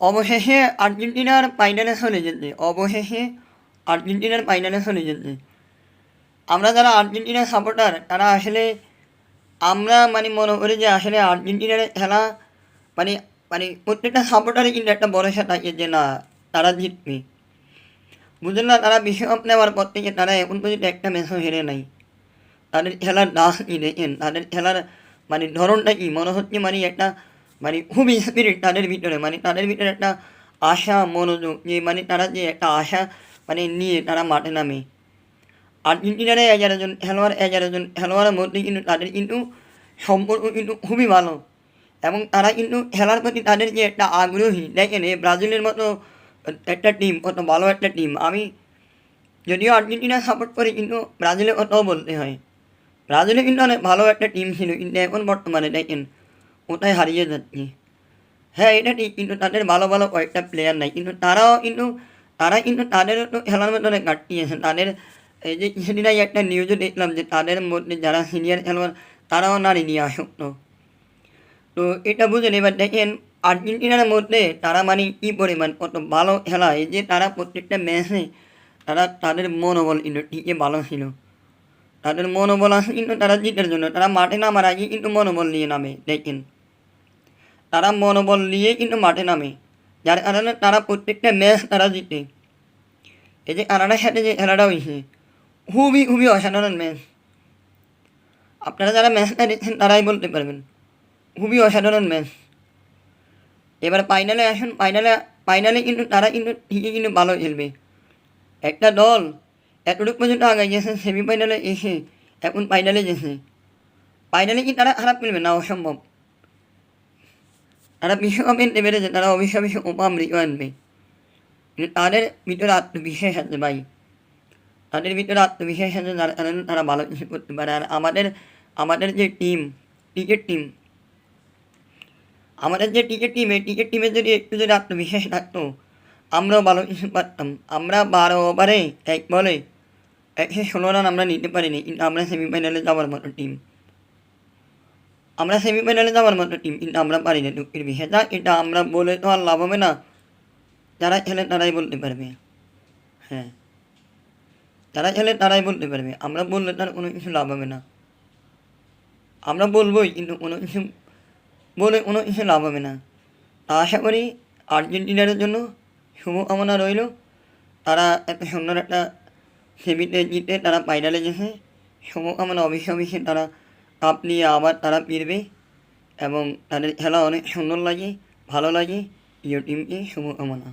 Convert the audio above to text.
অবশেষে আর্জেন্টিনার ফাইনালে চলে যেতে, অবশেষে আর্জেন্টিনার ফাইনালে চলে যেতে। আমরা যারা আর্জেন্টিনার সাপোর্টার, তারা আসলে আমরা মানে মনে করি যে আসলে আর্জেন্টিনার খেলা মানে মানে প্রত্যেকটা সাপোর্টারই কিন্তু একটা ভরসা থাকে যে না, তারা জিতবে। বুঝলেন না? তারা বিশ্বকাপ নেওয়ার পর থেকে তারা এখন পর্যন্ত একটা ম্যাচও হেরে নাই। তাদের খেলার দাস কি দেখেন? তাদের খেলার মানে ধরনটা কি? মনে হচ্ছে মানে একটা মানে খুবই স্পিরিট তাদের ভিতরে মানে তাদের ভিতরে একটা আশা মনোযোগ যে মানে তারা যে একটা আশা মানে নিয়ে তারা মাঠে নামে আর্জেন্টিনারে এগারো জন খেলোয়াড় এগারো জন খেলোয়াড়ের মধ্যে কিন্তু তাদের কিন্তু সম্পর্ক কিন্তু খুবই ভালো এবং তারা কিন্তু খেলার প্রতি তাদের যে একটা আগ্রহী দেখেন এই ব্রাজিলের মতো একটা টিম কত ভালো একটা টিম আমি যদিও আর্জেন্টিনা সাপোর্ট করি কিন্তু ব্রাজিলের কথাও বলতে হয় ব্রাজিলে কিন্তু অনেক ভালো একটা টিম ছিল কিন্তু এখন বর্তমানে দেখেন ওটাই হারিয়ে যাচ্ছে হ্যাঁ এটা ঠিক কিন্তু তাদের ভালো ভালো কয়েকটা প্লেয়ার নাই কিন্তু তারাও কিন্তু তারা কিন্তু তাদেরও তো খেলার মধ্যে কাটিয়েছে তাদের এই যে সেদিন একটা নিউজও দেখলাম যে তাদের মধ্যে যারা সিনিয়র খেলোয়াড় তারাও নারী নিয়ে আসক্ত তো এটা বুঝেন এবার দেখেন আর্জেন্টিনার মধ্যে তারা মানে কী পরিমাণ কত ভালো খেলা এই যে তারা প্রত্যেকটা ম্যাচে তারা তাদের মনোবল কিন্তু ঠিকই ভালো ছিল তাদের মনোবল আছে কিন্তু তারা জিতের জন্য তারা মাঠে নামার আগে কিন্তু মনোবল নিয়ে নামে দেখেন তারা মনোবল নিয়ে কিন্তু মাঠে নামে। যার কারণে তারা প্রত্যেকটা ম্যাচ তারা জিতে। এই যে কানাডার সাথে যে খেলাটা হয়েছে, খুবই খুবই অসাধারণ ম্যাচ আপনারা যারা ম্যাচটা দেখছেন তারাই বলতে পারবেন, খুবই অসাধারণ ম্যাচ এবার ফাইনালে আসুন ফাইনালে ফাইনালে কিন্তু তারা কিন্তু ঠিকই কিন্তু ভালো খেলবে। একটা দল এতটুকু পর্যন্ত আগে গেছে সেমিফাইনালে এসে এখন ফাইনালে গেছে। ফাইনালে কি তারা খারাপ খেলবে? না, অসম্ভব। ওপা আমেরিকা আনবে কিন্তু তাদের ভিতরে আত্মবিশ্বাস আছে ভাই। তাদের ভিতরে আত্মবিশ্বাস আছে যার কারণে তারা ভালো কিছু করতে পারে। আর আমাদের আমাদের যে টিম ক্রিকেট টিম আমাদের যে টিকেট টিম এই টিকেট টিমে যদি একটু যদি আত্মবিশ্বাস থাকতো, আমরাও ভালো কিছু পারতাম। আমরা বারো ওভারে এক বলে একশো ষোলো রান আমরা নিতে পারিনি। কিন্তু আমরা সেমিফাইনালে যাওয়ার মতো টিম আমরা সেমিফাইনালে যাওয়ার মতো টিম কিন্তু আমরা পারি না দুঃখের বিষয় তা এটা আমরা বলে তো আর লাভ হবে না। যারা খেলে তারাই বলতে পারবে। হ্যাঁ। যারা খেলে তারাই বলতে পারবে। আমরা বললে তার কোনো কিছু লাভ হবে না। আমরা বলবোই, কিন্তু কোনো কিছু বলে কোনো কিছু লাভ হবে না। তা আশা করি আর্জেন্টিনার জন্য শুভকামনা রইল। তারা এত সুন্দর একটা সেমিতে জিতে তারা ফাইনালে গেছে। শুভকামনা অবশ্যই অবশ্যই তারা কাপ নিয়ে আবার তারা ফিরবে এবং তাদের খেলা অনেক সুন্দর লাগে, ভালো লাগে। টিমকে শুভকামনা।